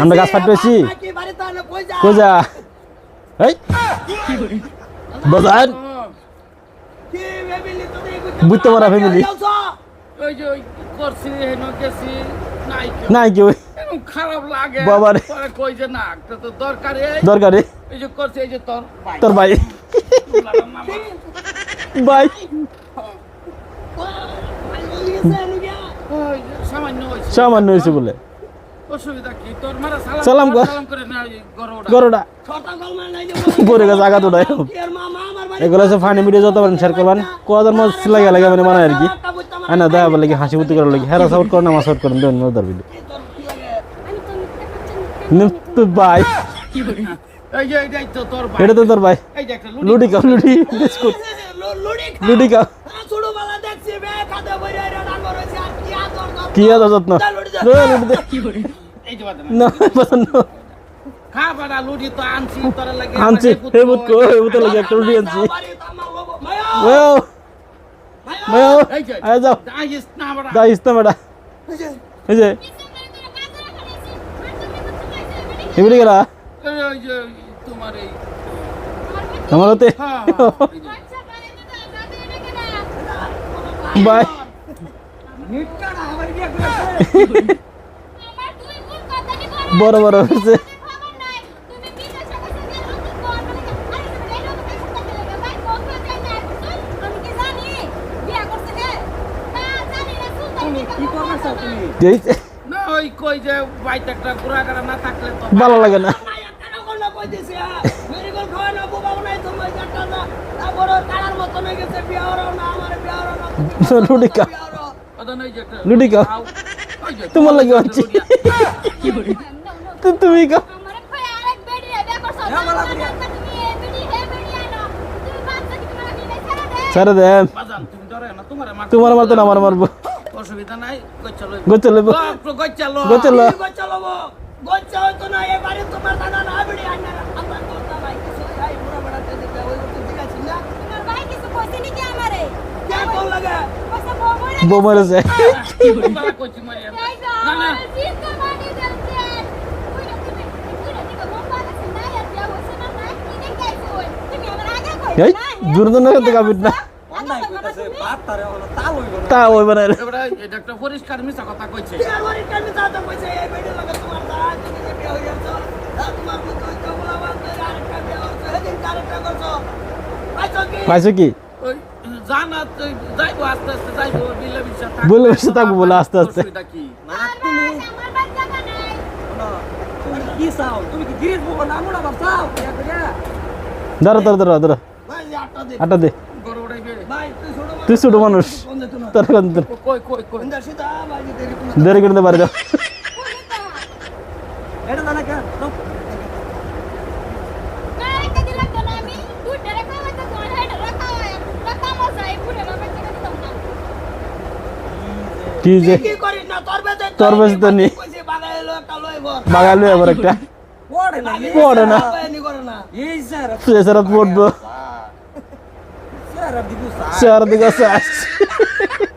আমরা গাছ আমরা এই বাজার তো বুঝতে পারা গেছি নাই কেউ। খারাপ লাগে বাবারে। কই যে না তো দরকার দরকারে এই যে করছে এই যে তোর তোর ভাই সামান্য হয়েছে বলে। অসুবিধা কি? তোর মারা সালাম যে গরু গাছ আমার বাড়ি এগুলো হচ্ছে ফানি ভিডিও যত পারেন শেয়ার করবেন। কদার মাছ লাগে লাগে মানে বানায় আর কি আর না দেখা বলে হাসি ফুটি করার লাগে। হেরা সাপোর্ট করেন আমার সাপোর্ট করেন দেন মজার ভিডিও তো ভাই। এই যে এইটাই তো তোর ভাই। এটা তো তোর ভাই। এই যে একটা লুডি। খাও লুডি। বিস্কুট লুডি লুডি আদর যত্ন। কি আর যত্ন দে, লুডি দে। এই যে বাদে না পছন্দ খা বাড়া লুডি তো আনছি তোর লাগে আনছি হে বুত কো হে বুত লাগে একটা লুডি আনছি বাড়ি তো আমার লোগো। মায়া, ওয়াও মায়া। মায়ো এই যে আয় যাও আইস না বাড়া। বড় তো ভালো লাগে না। মায়া লুডি যে তোমার লাগে আনছি তো তুমি খাও। ছেড়ে দে। বাজান তুমি ডরে না তোমার মার তোমার মারতো না আমার মারবো। অসুবিধা নাই কই চলো গোচে লেবো কই চলো গোচে লো কি গচ্চা লবো? গচ্চা হয়তো না, এবারে তোমার দাদা না, বিড়ি না। আমার কথা ভাই, কিছু এই বুড়া বেড়াতে দিতে, ওই তো ঠিক আছে না? কে কোন লাগে? বউ মারেছে বাবা কইছি মারিয়া না না এই দুর্দন করতে কাবিট না তা ওই বানাই এবারে এটা একটা পরিষ্কার মিছা কথা কইছে বিয়ার বাড়ির কাছে দাদা কইছে, এই বেড়ির লাগে তোমার দাদা, তুমি যে বিয়ে হয়ে যাচ্ছ, তা তোমার মতো হইতো বলা বাদ দিয়ে আরেকটা বিয়ে হচ্ছে, সেদিন আরেকটা করছ। পাইছো কি? পাইছো কি ওই জানা তো যাইবো আস্তে আস্তে যাইবো বিলে বিশা বলে বসে থাকব বলে আস্তে আস্তে অসুবিধা কি কি চাও? তুমি কি গিরিশ বলব না, আমরা বাপ চাও? বিয়ে করে? ধরো ধরো ধরো ধরো ভাই, যে আটটা দে। আটা দে গরু উড়াইবে ভাই, তুই ছোট মানুষ। তুই ছোট মানুষ কোন দে তোমার? তোর কোন তোর কই কই কই কোন দে সীতা? ভাই, যে দেরি করে- দেরি করতে পারি দাও এটা জানা কে? তো কি যে কি করিস তোর বেঁচে তো নি। বাগালু এবার একটা পড়ে না। পড়ব। স্যার, দিকে আসছে